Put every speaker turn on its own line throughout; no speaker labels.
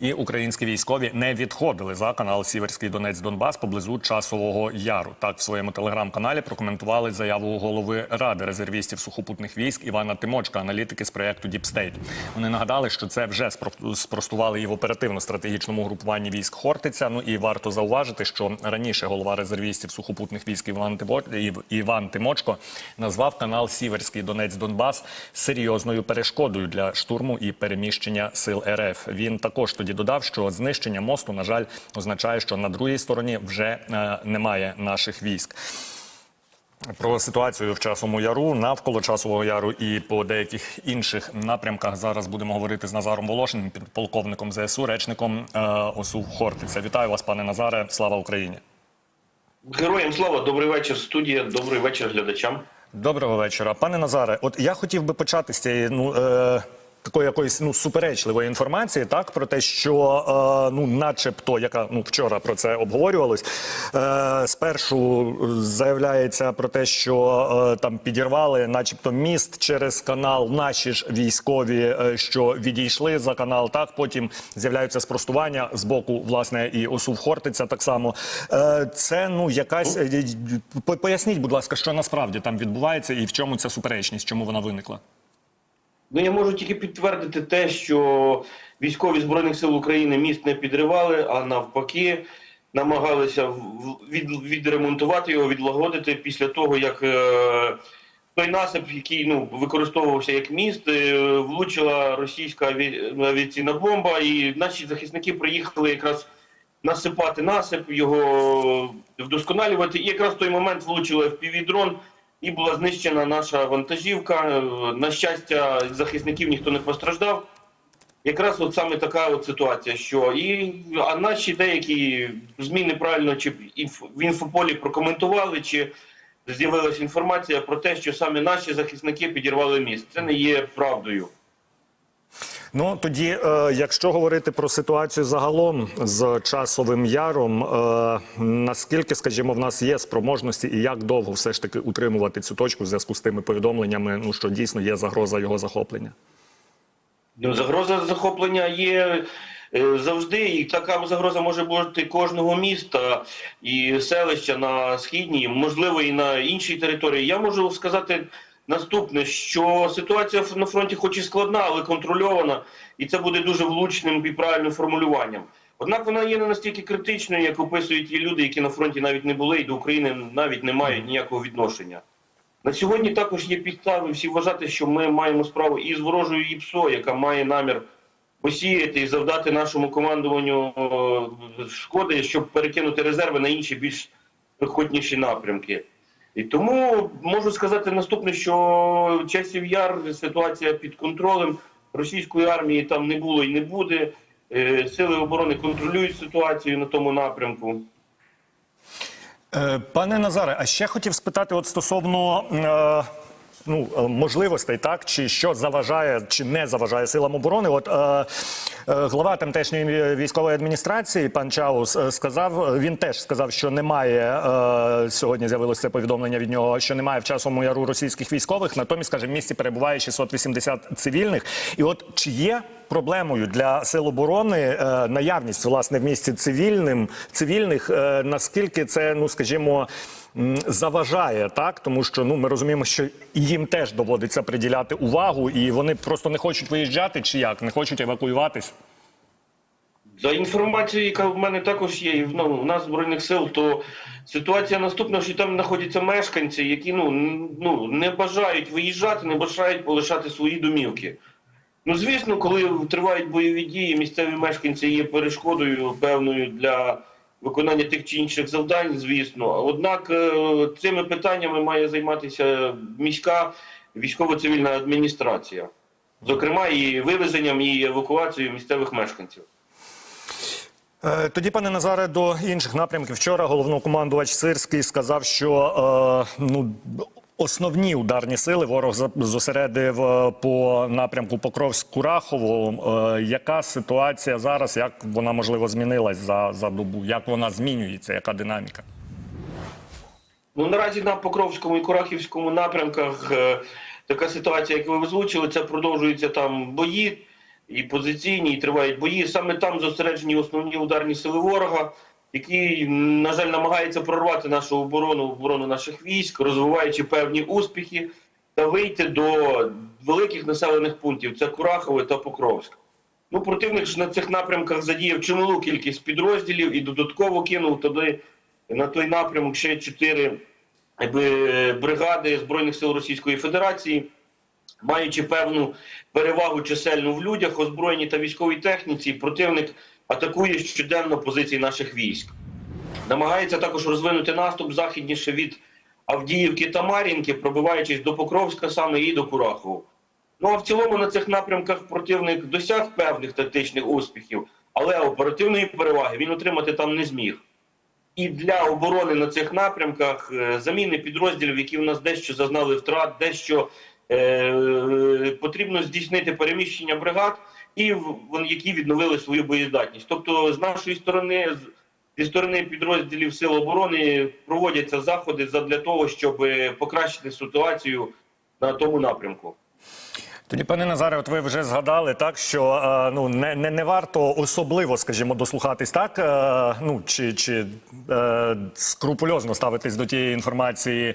І українські військові не відходили за канал Сіверський Донець Донбас поблизу часового яру. Так в своєму телеграм-каналі прокоментували заяву голови ради резервістів сухопутних військ Івана Тимочка, аналітики з проєкту Діпстейт. Вони нагадали, що це вже спро- спростували і в оперативно-стратегічному групуванні військ Хортиця. Ну і варто зауважити, що раніше голова резервістів сухопутних військ Іван Іван Тимочко назвав канал Сіверський Донець Донбас серйозною перешкодою для штурму і переміщення сил РФ. Він також тоді додав, що знищення мосту, на жаль, означає, що на другій стороні вже е, немає наших військ. Про ситуацію в часовому яру навколо часового яру і по деяких інших напрямках зараз будемо говорити з Назаром Волошиним, полковником ЗСУ, речником е, ОСУ Хортиця. Вітаю вас, пане Назаре. Слава Україні!
Героям слава, добрий вечір, студія, добрий вечір глядачам.
Доброго вечора, пане Назаре. От я хотів би почати з цієї ну. Е... Такої якоїсь ну суперечливої інформації, так про те, що е, ну, начебто, яка ну вчора про це обговорювалось. Е, спершу заявляється про те, що е, там підірвали, начебто, міст через канал. Наші ж військові, е, що відійшли за канал. Так потім з'являються спростування з боку власне і ОСУВ Хортиця. Так само е, це ну якась е, поясніть, будь ласка, що насправді там відбувається, і в чому ця суперечність, чому вона виникла.
Ну я можу тільки підтвердити те, що військові збройних сил України міст не підривали, а навпаки, намагалися в- від, відремонтувати його, відлагодити після того, як е, той насип, який ну використовувався як міст, е, влучила російська аві- авіаційна бомба, і наші захисники приїхали якраз. Насипати насип, його вдосконалювати. І якраз в той момент влучило FPV-дрон і була знищена наша вантажівка. Е, На щастя, захисників ніхто не постраждав. Якраз от саме така от ситуація, що і а наші деякі зміни правильно чи в інфополі прокоментували, чи з'явилася інформація про те, що саме наші захисники підірвали міст. Це не є правдою.
Ну тоді, е, якщо говорити про ситуацію загалом з часовим яром, е, наскільки, скажімо, в нас є спроможності і як довго все ж таки утримувати цю точку в зв'язку з тими повідомленнями, ну що дійсно є загроза його захоплення?
Ну, загроза захоплення є е, завжди, і така загроза може бути кожного міста і селища на східній, можливо, і на іншій території. Я можу сказати наступне: що ситуація на фронті, хоч і складна, але контрольована, і це буде дуже влучним і правильним формулюванням. Однак вона є не настільки критичною, як описують ті люди, які на фронті навіть не були і до України навіть не мають ніякого відношення. На сьогодні також є підстави всі вважати, що ми маємо справу і з ворожою ІПСО, яка має намір посіяти і завдати нашому командуванню е, шкоди, щоб перекинути резерви на інші більш прихотніші напрямки. І тому можу сказати наступне, що часів яр ситуація під контролем російської армії там не було і не буде. Е, Сили оборони контролюють ситуацію на тому напрямку.
Е, Пане Назаре, а ще хотів спитати, от стосовно е, ну, е, можливостей, так чи що заважає чи не заважає силам оборони. От е, е, глава тамтешньої військової адміністрації пан Чаус е, сказав, він теж сказав, що немає е, сьогодні. З'явилося повідомлення від нього, що немає в часовому яру російських військових. Натомість каже, в місті перебуває 680 цивільних. І от чи є проблемою для сил оборони е, наявність власне в місті цивільним цивільних, е, наскільки це, ну скажімо. Заважає так, тому що ну ми розуміємо, що їм теж доводиться приділяти увагу, і вони просто не хочуть виїжджати, чи як не хочуть евакуюватись.
За інформацією, яка в мене також є, і в ну, в нас збройних сил, то ситуація наступна, що там знаходяться мешканці, які ну, ну не бажають виїжджати, не бажають полишати свої домівки. Ну, звісно, коли тривають бойові дії, місцеві мешканці є перешкодою певною для виконання тих чи інших завдань, звісно. Однак е, цими питаннями має займатися міська військово-цивільна адміністрація, зокрема і вивезенням і евакуацією місцевих мешканців.
Е, Тоді, пане Назаре, до інших напрямків. Вчора головнокомандувач Сирський сказав, що е, ну. Основні ударні сили ворог зосередив е, по напрямку Покровськ-Курахово. Е, Яка ситуація зараз? Як вона можливо змінилась за, за добу? Як вона змінюється? Яка динаміка?
Ну наразі на Покровському і Курахівському напрямках е, така ситуація, як ви озвучили, це продовжуються там бої. і позиційні, і тривають бої. Саме там зосереджені основні ударні сили ворога, який, на жаль, намагається прорвати нашу оборону, оборону наших військ, розвиваючи певні успіхи та вийти до великих населених пунктів. Це Курахове та Покровськ. Ну, противник ж на цих напрямках задіяв чималу кількість підрозділів і додатково кинув туди на той напрямок ще чотири бригади Збройних сил Російської Федерації, маючи певну перевагу чисельну в людях, озброєнні та військовій техніці, противник атакує щоденно позиції наших військ. Намагається також розвинути наступ західніше від Авдіївки та Мар'їнки, пробиваючись до Покровська саме і до Курахову. Ну а в цілому на цих напрямках противник досяг певних тактичних успіхів, але оперативної переваги він отримати там не зміг. І для оборони на цих напрямках е, заміни підрозділів, які в нас дещо зазнали втрат, дещо е, потрібно здійснити переміщення бригад, і які відновили свою боєздатність. Тобто, з нашої сторони, зі сторони підрозділів Сил оборони проводяться заходи для того, щоб е, покращити ситуацію на тому напрямку.
Тоді, пане Назаре, от ви вже згадали так, що е, ну не, не, не варто особливо, скажімо, дослухатись так, е, ну чи, чи е, скрупульозно ставитись до тієї інформації,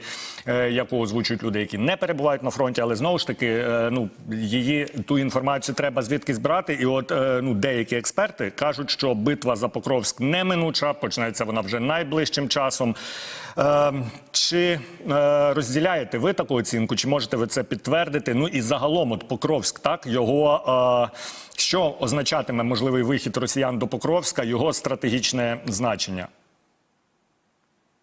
яку озвучують люди, які не перебувають на фронті, але знову ж таки, ну її ту інформацію треба звідкись брати. І от ну деякі експерти кажуть, що битва за Покровськ неминуча, почнеться вона вже найближчим часом. Чи розділяєте ви таку оцінку? Чи можете ви це підтвердити? Ну і загалом, от Покровськ, так його е, що означатиме можливий вихід росіян до Покровська, його стратегічне значення?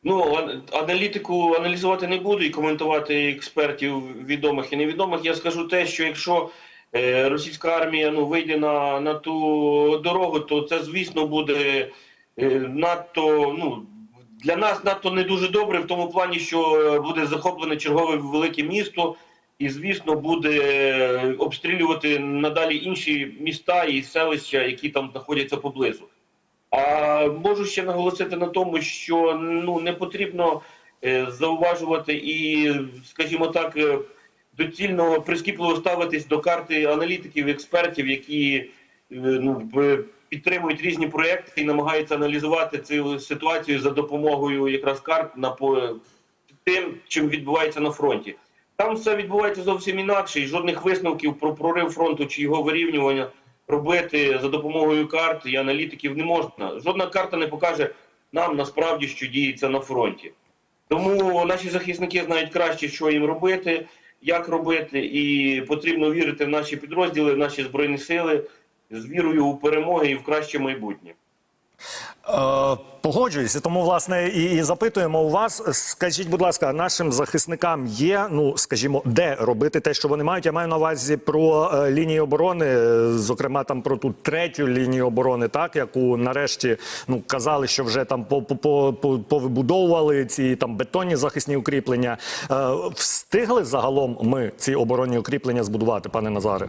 Ну, аналітику аналізувати не буду і коментувати експертів відомих і невідомих. Я скажу те, що якщо е, російська армія ну, вийде на, на ту дорогу, то це, звісно, буде е, надто ну, для нас надто не дуже добре в тому плані, що буде захоплене чергове велике місто, і, звісно, буде е, обстрілювати надалі інші міста і селища, які там знаходяться поблизу. А можу ще наголосити на тому, що ну не потрібно е, зауважувати і, скажімо так, е, доцільно прискіпливо ставитись до карти аналітиків, експертів, які ну підтримують різні проекти і намагаються аналізувати цю ситуацію за допомогою якраз карт на по тим, чим відбувається на фронті. Там все відбувається зовсім інакше, і жодних висновків про прорив фронту чи його вирівнювання робити за допомогою карт і аналітиків не можна. Жодна карта не покаже нам насправді, що діється на фронті. Тому наші захисники знають краще, що їм робити, як робити, і потрібно вірити в наші підрозділи, в наші збройні сили з вірою у перемоги і в краще майбутнє.
Е, погоджуюся, тому власне і, запитуємо у вас. Скажіть, будь ласка, нашим захисникам є, ну скажімо, де робити те, що вони мають. Я маю на увазі про е, лінії оборони, е, зокрема там про ту третю лінію оборони, так яку нарешті ну казали, що вже там по, по, по, по- повибудовували ці там бетонні захисні укріплення. Встигли загалом ми ці оборонні укріплення збудувати, пане Назаре?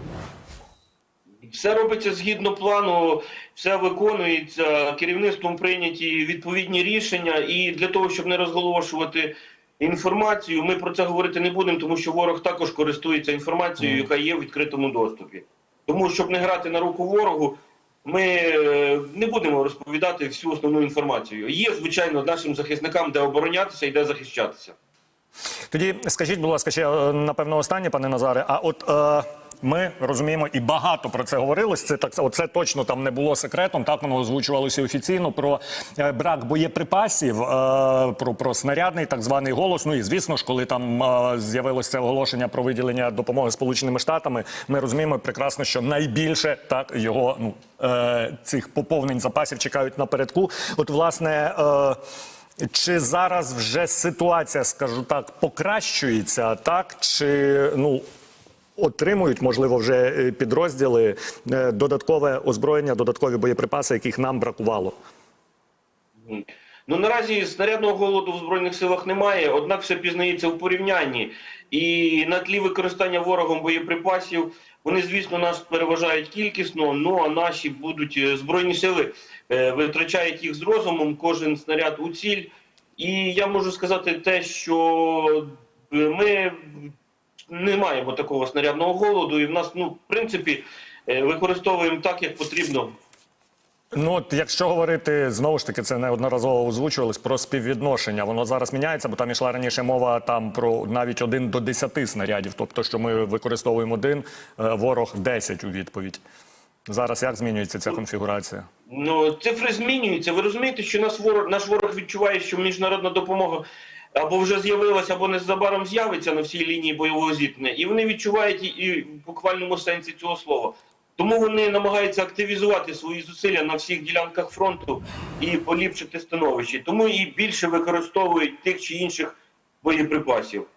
Все робиться згідно плану, все виконується. Керівництвом прийняті відповідні рішення. І для того, щоб не розголошувати інформацію, ми про це говорити не будемо, тому що ворог також користується інформацією, яка є в відкритому доступі. Тому, щоб не грати на руку ворогу, ми е, не будемо розповідати всю основну інформацію. Є, звичайно, нашим захисникам де оборонятися і де захищатися.
Тоді скажіть, будь ласка, ще е, напевно останнє, пане Назаре. А от е, ми розуміємо і багато про це говорилось. Це так оце точно там не було секретом. Так воно озвучувалося офіційно про е, брак боєприпасів, е, про, про снарядний так званий голос. Ну і звісно ж, коли там е, з'явилося оголошення про виділення допомоги Сполученими Штатами, ми розуміємо прекрасно, що найбільше так його ну е, цих поповнень запасів чекають напередку. От власне. Е, чи зараз вже ситуація, скажу так, покращується, так чи ну отримують, можливо, вже е, підрозділи е, додаткове озброєння, додаткові боєприпаси, яких нам бракувало?
Ну наразі снарядного голоду в збройних силах немає, однак все пізнається в порівнянні. І на тлі використання ворогом боєприпасів вони, звісно, нас переважають кількісно. Ну а наші будуть е, збройні сили е, витрачають їх з розумом, кожен снаряд у ціль. І я можу сказати те, що е, ми не маємо такого снарядного голоду, і в нас, ну, в принципі, використовуємо так, як потрібно.
Ну, от якщо говорити знову ж таки, це неодноразово озвучувалось про співвідношення. Воно зараз міняється, бо там йшла раніше мова там про навіть один до 10 снарядів. Тобто, що ми використовуємо один, е, ворог 10 у відповідь. Зараз як змінюється ця конфігурація?
Ну, цифри змінюються. Ви розумієте, що наш ворог, наш ворог відчуває, що міжнародна допомога або вже з'явилася, або незабаром з'явиться на всій лінії бойового зіткнення. І вони відчувають і в буквальному сенсі цього слова. Тому вони намагаються активізувати свої зусилля на всіх ділянках фронту і поліпшити становище. Тому і більше використовують тих чи інших боєприпасів.